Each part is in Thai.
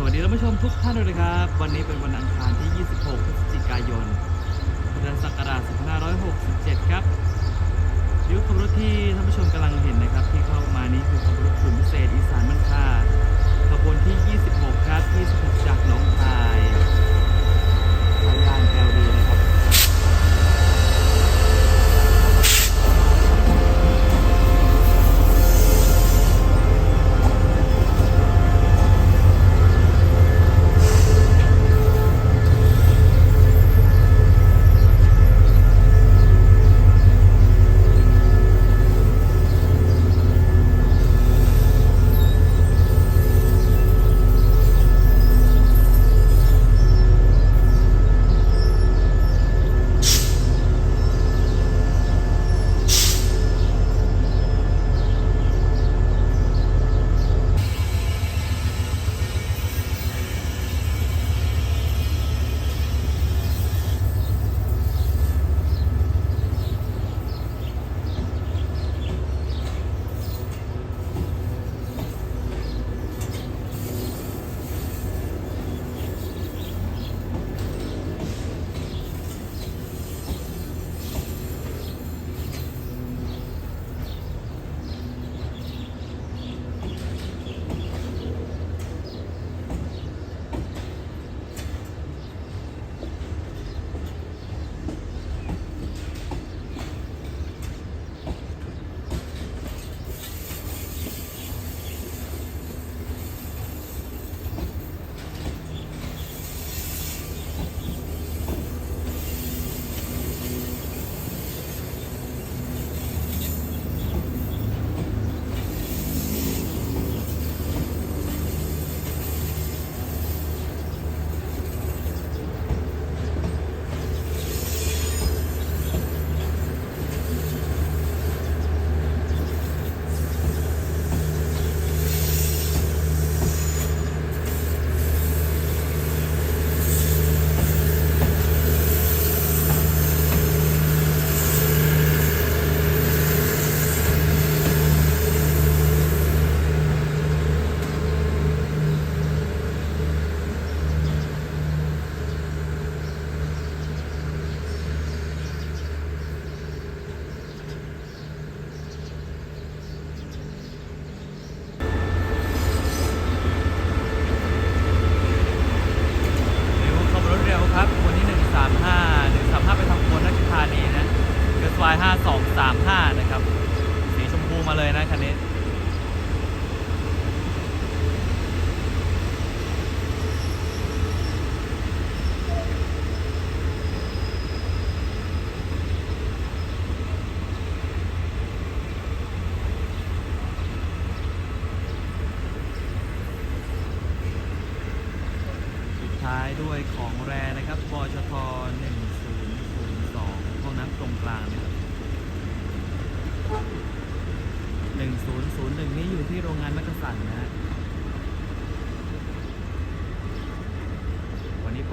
สวัสดีท่านผู้ชมทุกท่านด้วยนะครับ วันนี้เป็นวันอังคารที่ 26 พฤศจิกายนพุทธศักราช 2567 ครับยุคขบรถที่ท่านผู้ชมกำลังเห็นนะครับ ที่เข้ามานี้คือขบรถกลุ่มพิเศษอีสานมันค่าขบวนที่ 26 ครับ 26 จากหนอง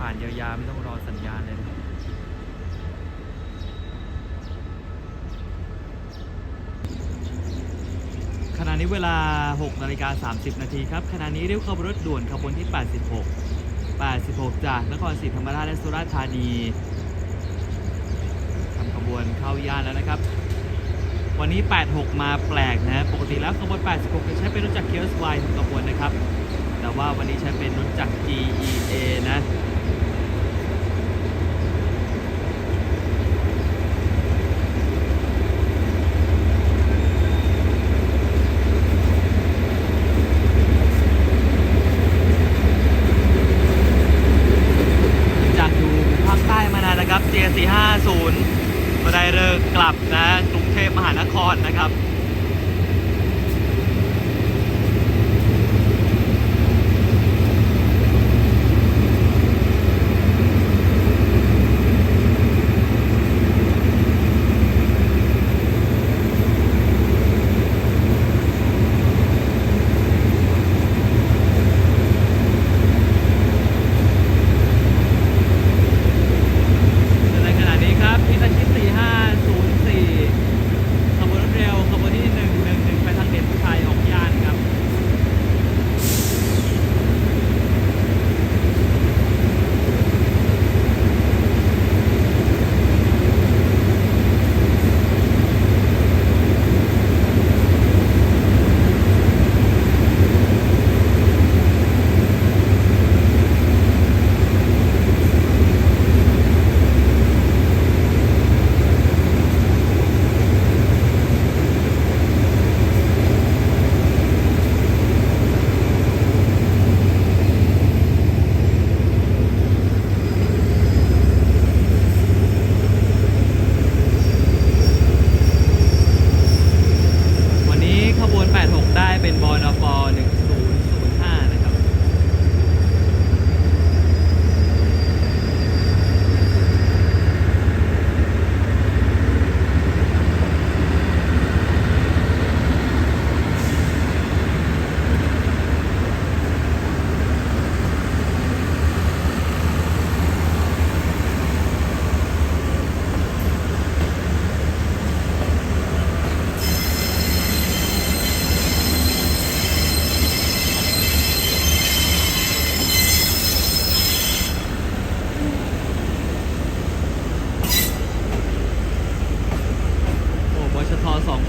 ผ่านยาวๆไม่ต้องรอสัญญาณเลยนะครับขณะนี้เวลา 6 นาฬิกา 30 นาทีครับ ขณะนี้เรียกขบวนรถด่วนขบวนที่ 86 86 จากนครศรีธรรมราชและสุราษฎร์ธานีทำขบวนเข้าย่านแล้วนะครับ วันนี้ 86 มาแปลกนะ ปกติแล้วขบวน 86 จะใช้เป็นรถจักร KSY ทำขบวนนะครับ แต่ว่าวันนี้ใช้เป็นรถจักร GEA นะ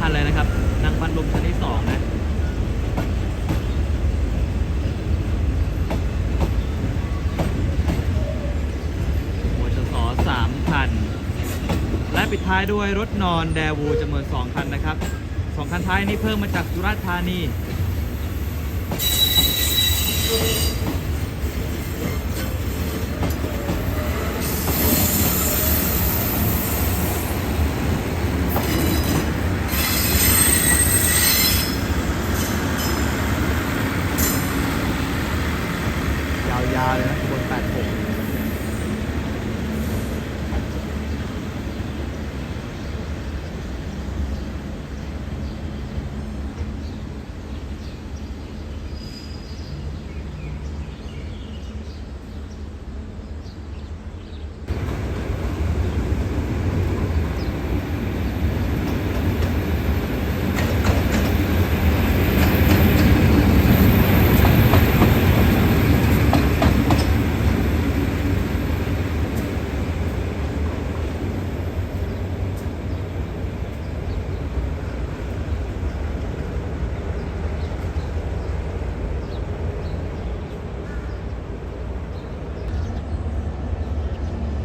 นเลยนะครับนางฟันลมชั้นที่สองนะหัชสอสามคัน และปิดท้ายด้วยรถนอนแดวูจำนวนสองคันนะครับสองคันท้ายนี้เพิ่มมาจากสุราษฎร์ธานี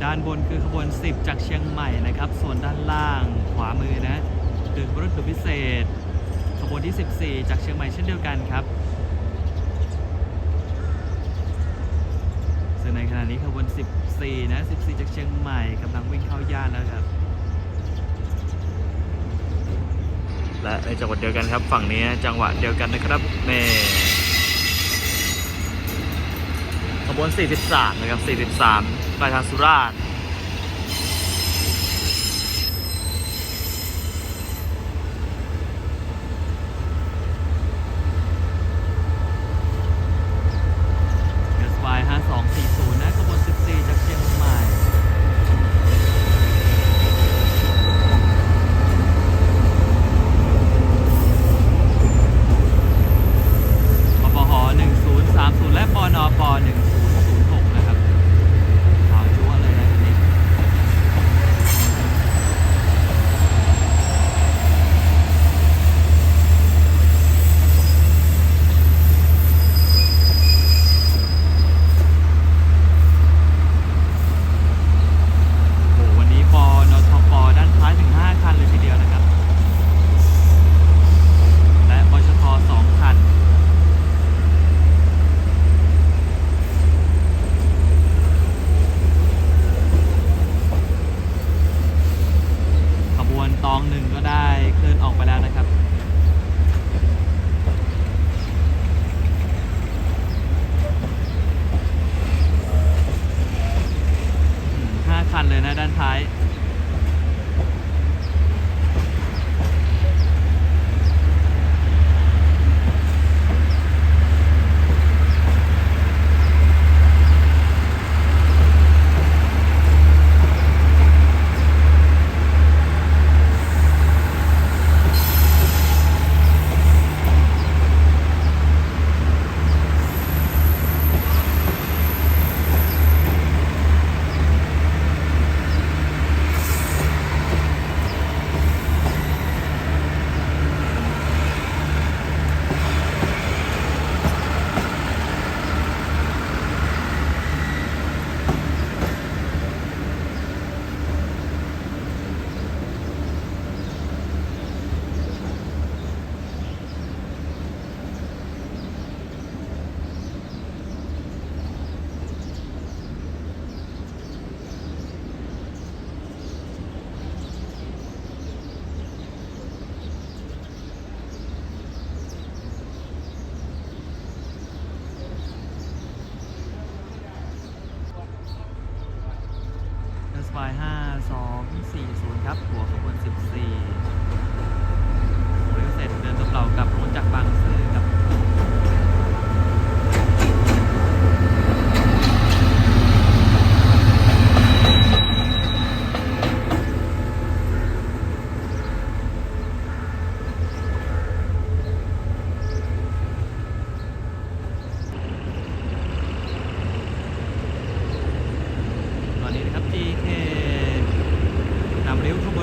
ด้านบนคือขบวน 10 จากเชียงใหม่นะครับ ส่วนด้านล่างขวามือนะคือขบวนรถด่วนพิเศษ ขบวนที่ 14 จากเชียงใหม่เช่นเดียวกันครับซึ่งในขณะนี้ขบวน 14 นะ 14 จากเชียงใหม่กำลังวิ่งเข้าย่านแล้วครับ และในจังหวัดเดียวกันครับ ฝั่งนี้จังหวะเดียวกันนะครับเน่ ขบวน 43 นะครับ 43 ปลายทางสุราษฎร์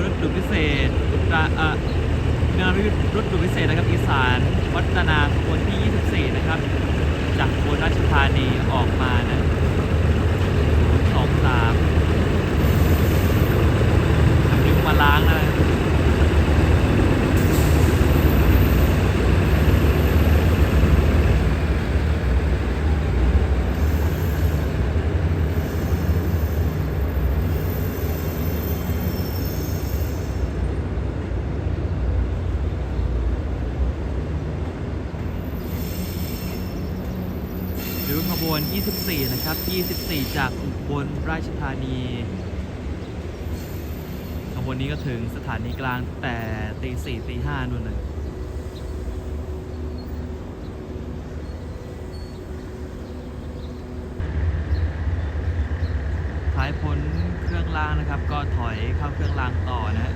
ถด่วนพิเศษราเออนำเลี้ยวรถด่วนพิเศษนะครับอีสานวัฒนาขบวนที่ 24 นะครับ จากขบนราชธานีออกมานะ2 3นำเลี้ยวมาล้างนะวขบวน 24 นะครับ 24 จากอุบลราชธานีขบวนนี้ก็ถึงสถานีกลางแต่ตีสี่ตีห้านู่นเลยท้ายพ้นเครื่องรางนะครับ ก็ถอยเข้าเครื่องรางต่อนะ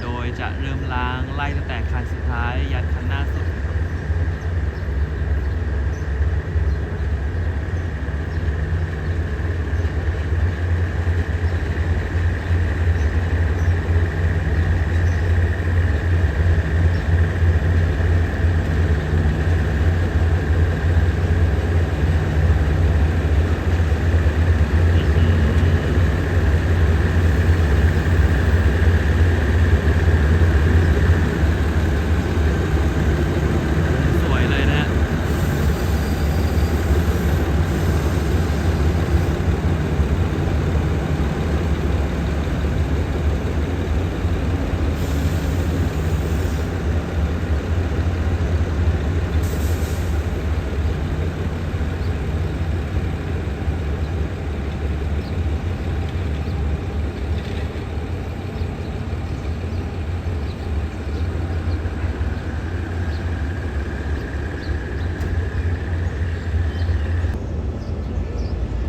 โดยจะเริ่มล้างไล่ตั้งแต่คันสุดท้ายยันคันหน้าสุด สวยเลยนะ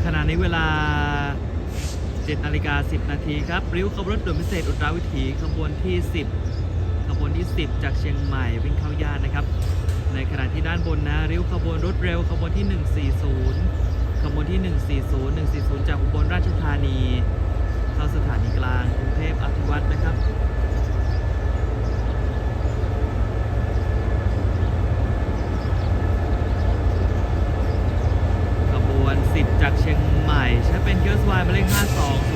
ขณะ นี้เวลา 7นาฬิกา10 นาทีครับริ้วขบวนรถด่วนพิเศษอุตราวิถีขบวนที่ 10 ขบวนที่ 10 จากเชียงใหม่วิ่งเข้าย่านนะครับ ในขณะที่ด้านบนนะริ้วขบวนรถเร็วขบวนที่ 140 ขบวนที่ 140 140 จากอุบลราชธานี เข้าสถานีกลางกรุงเทพอภิวัตนะครับ ขบวน 10 จากเชียง ใช้เป็นเกียร์สวายหมายเลข5202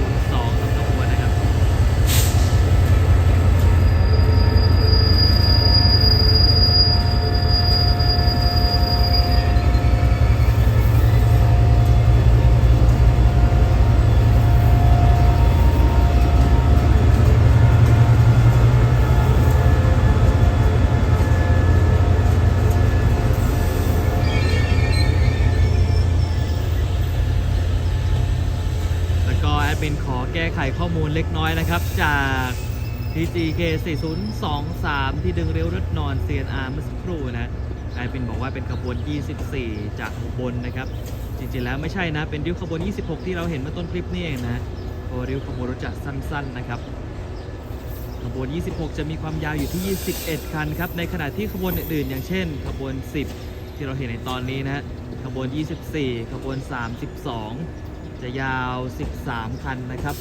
TGK 4023 ที่ดึงเร็วรถนอน CNR เมื่อสักครู่นะแอดมินบอกว่าเป็นขบวน 24 จากอุบลนะครับ จริงๆแล้วไม่ใช่นะ เป็นริ้วขบวน 26 ที่เราเห็นเมื่อต้นคลิปนี่เองนะเพราะว่าริ้วขบวนรถจะสั้นๆนะครับ ขบวน 26 จะมีความยาวอยู่ที่ 21 คันครับ ในขณะที่ขบวนอื่นๆ อย่างเช่น ขบวน 10 ที่เราเห็นในตอนนี้นะฮะขบวน 24 ขบวน 32 จะยาว 13 คันนะครับ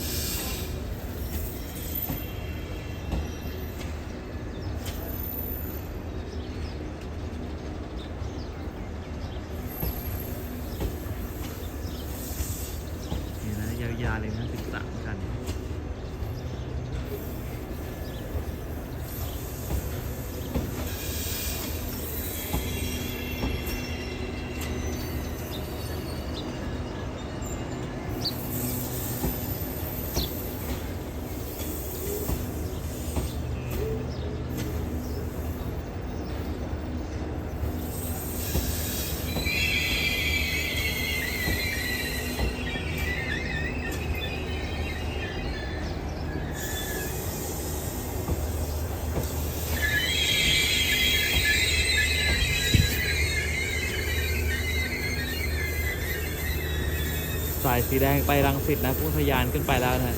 ายสีแดงไปรังสิตนะพุ่งทะยานขึ้นไปแล้วนะ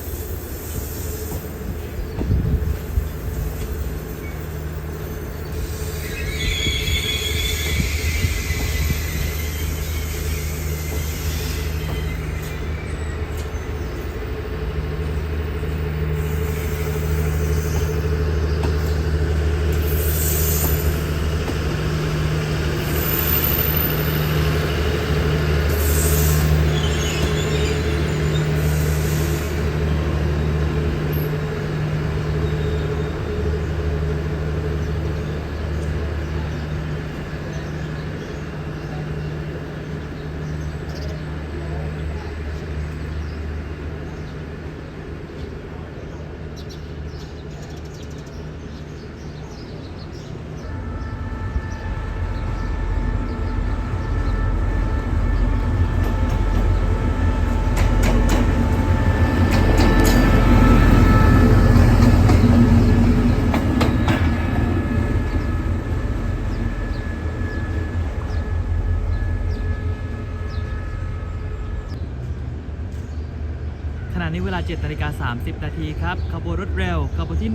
7นาฬิกา30 นาทีครับ ขบวนรถเร็ว ขบวนที่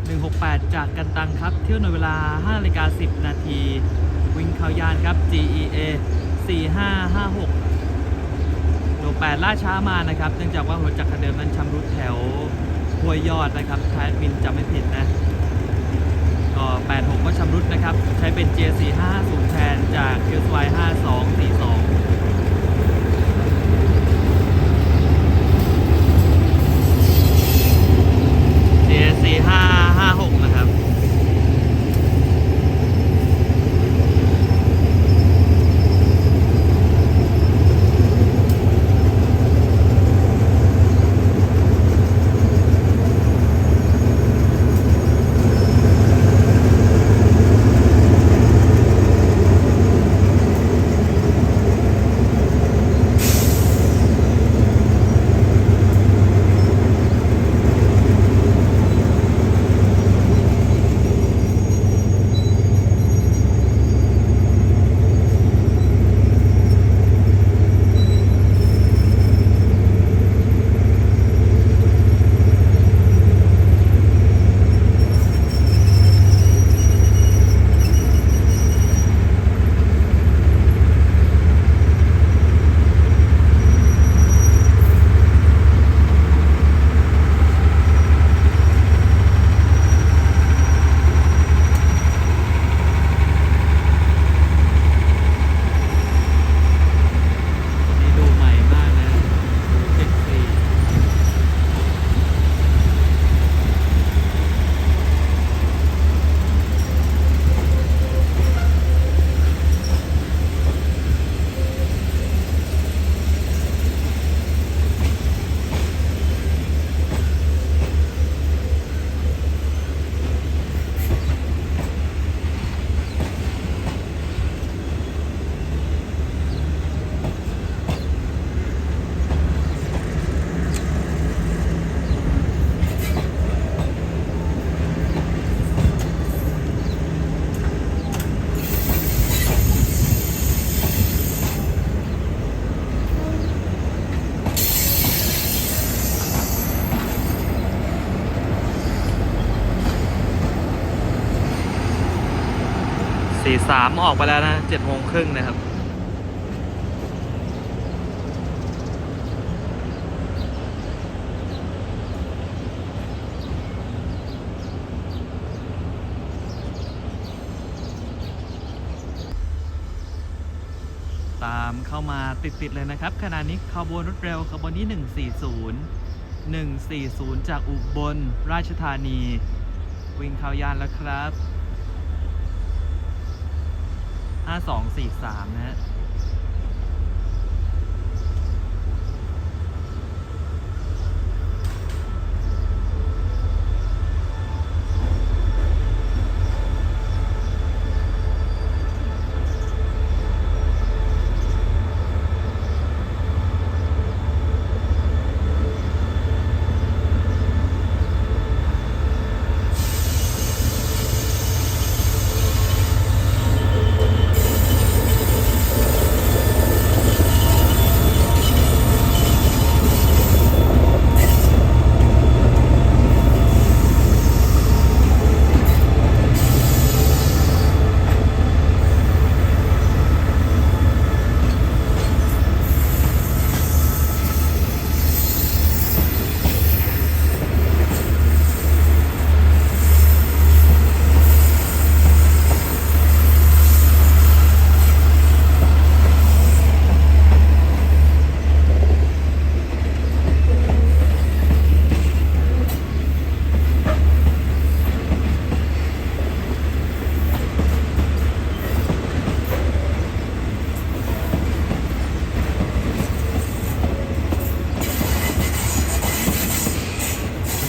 168 168 จากกันตังครับ เที่ยวในเวลา5นาฬิกา10 นาที วิ่งข่าวยานครับ GEA 4556หน่วย8ล่าช้ามานะครับ เนื่องจากว่ารถจักรเดิมนั้นชำรุดแถวห้วยยอดนะครับท้ายมินจำไม่ผิดนะก็86 ก็ชำรุดนะครับ ใช้เป็น J4550 แทนจาก QY5242 สี่ห้าห้าหกนะ สี่สามออกไปแล้วนะเจ็ดโมงครึ่งนะครับ ตามเข้ามาติด ๆ เลยนะครับขณะนี้ขบวนรถเร็วขบวนที่ 140 140 จากอุบลราชธานี วิ่งเข้ายานแล้วครับ 5243 นะฮะ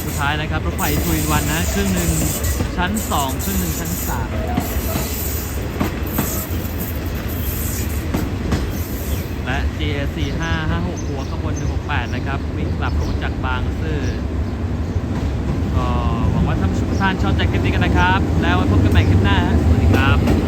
สุดท้ายนะครับ รถไฟทูอินวันนะ ครึ่งหนึ่งชั้น 2 ครึ่งหนึ่งชั้น3นะครับ และ GAC 556หัวขบวน168 นะครับ วิ่งกลับลงจากบางซื่อก็หวังว่าท่านผู้ชมทุกท่านชอบใจคลิปนี้กันนะครับ แล้วพบกันใหม่คลิปหน้าสวัสดีครับ